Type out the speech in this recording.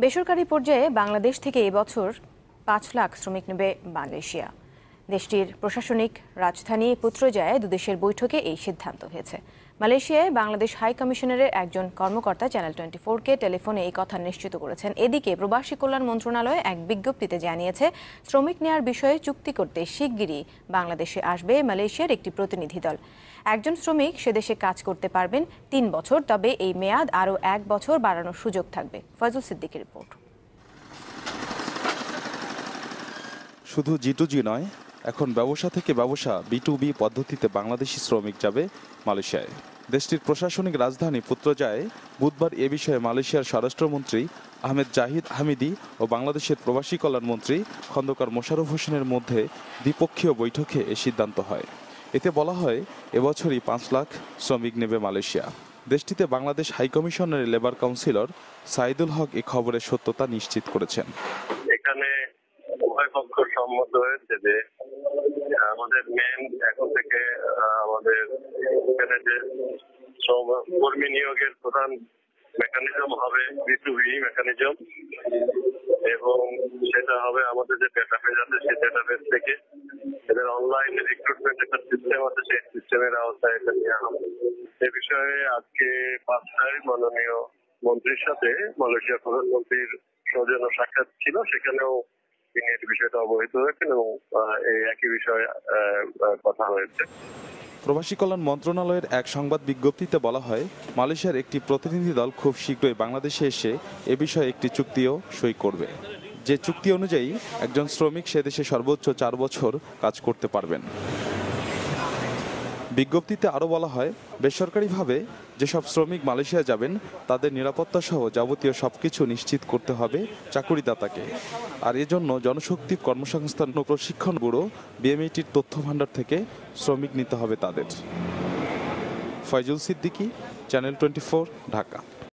বেসরকারি পর্যায়ে বাংলাদেশ থেকে এবছর পাঁচ লাখ শ্রমিক নেবে মালয়েশিয়া দেশটির প্রশাসনিক রাজধানী পুত্রজায় দুদেশের বৈঠকে এই সিদ্ধান্ত হয়েছে। মালয়েশিয়ায় বাংলাদেশ হাই কমিশনারের একজন কর্মকর্তা চ্যানেল টোয়েন্টি ফোরকে টেলিফোনে এই কথা নিশ্চিত করেছেন। এদিকে প্রবাসী কল্যাণ মন্ত্রণালয় এক বিজ্ঞপ্তিতে জানিয়েছে, শ্রমিক নেয়ার বিষয়ে চুক্তি করতে শিগগিরই বাংলাদেশে আসবে মালয়েশিয়ার একটি প্রতিনিধি দল। একজন শ্রমিক সে দেশে কাজ করতে পারবেন তিন বছর, তবে এই মেয়াদ আরও এক বছর বাড়ানোর সুযোগ থাকবে। ফয়জুল সিদ্দিকের রিপোর্ট। শুধু জি টু জি নয় এখন ব্যবসা থেকে ব্যবসা বি টু বি পদ্ধতিতে বাংলাদেশি শ্রমিক যাবে মালয়েশিয়ায়। দেশটির প্রশাসনিক রাজধানী পুত্রজায় বুধবার এ বিষয়ে মালয়েশিয়ার স্বরাষ্ট্রমন্ত্রী আহমেদ জাহিদ হামিদি ও বাংলাদেশের প্রবাসী কল্যাণ মন্ত্রী খন্দকার মোশাররফ হোসেনের মধ্যে দ্বিপক্ষীয় বৈঠকে এ সিদ্ধান্ত হয়। এতে বলা হয়, এবছরই পাঁচ লাখ শ্রমিক নেবে মালয়েশিয়া। দেশটিতে বাংলাদেশ হাইকমিশনের লেবার কাউন্সিলর সাইদুল হক এ খবরের সত্যতা নিশ্চিত করেছেন। এখানে উভয় পক্ষ সম্মত হয়েছে যে আমাদের মেন এখন থেকে আমাদের এখানে যে শ্রম কর্মী নিয়োগের প্রধান মেকানিজম হবে বি টু বি মেকানিজম এবং সেটা হবে আমাদের যে ডেটাবেস আছে সেই ডেটাবেস থেকে এদের অনলাইন রিক্রুটমেন্ট একটা সিস্টেম আছে, সেই সিস্টেমের আওতায় এটা নিয়ে হবে। এ বিষয়ে আজকে পাঁচটায় মাননীয় মন্ত্রীর সাথে মালয়েশিয়ার প্রধানমন্ত্রীর সৌজন্য সাক্ষাৎ ছিল, সেখানেও তিনি এই বিষয়টা অবহিত হয়েছেন এবং এই একই বিষয়ে কথা হয়েছে। প্রবাসী কল্যাণ মন্ত্রণালয়ের এক সংবাদ বিজ্ঞপ্তিতে বলা হয়, মালয়েশিয়ার একটি প্রতিনিধি দল খুব শীঘ্রই বাংলাদেশে এসে এ বিষয়ে একটি চুক্তিও সই করবে। যে চুক্তি অনুযায়ী একজন শ্রমিক সে দেশে সর্বোচ্চ চার বছর কাজ করতে পারবেন। বিজ্ঞপ্তিতে আরও বলা হয়, বেসরকারিভাবে যেসব শ্রমিক মালয়েশিয়া যাবেন, তাদের নিরাপত্তা সহ যাবতীয় সবকিছু নিশ্চিত করতে হবে চাকুরিদাতাকে। আর এজন্য জনশক্তি কর্মসংস্থান ও প্রশিক্ষণ ব্যুরো, বিএমইটির তথ্য ভাণ্ডার থেকে শ্রমিক নিতে হবে তাদের। Faizul Siddiqui, channel twenty Dhaka.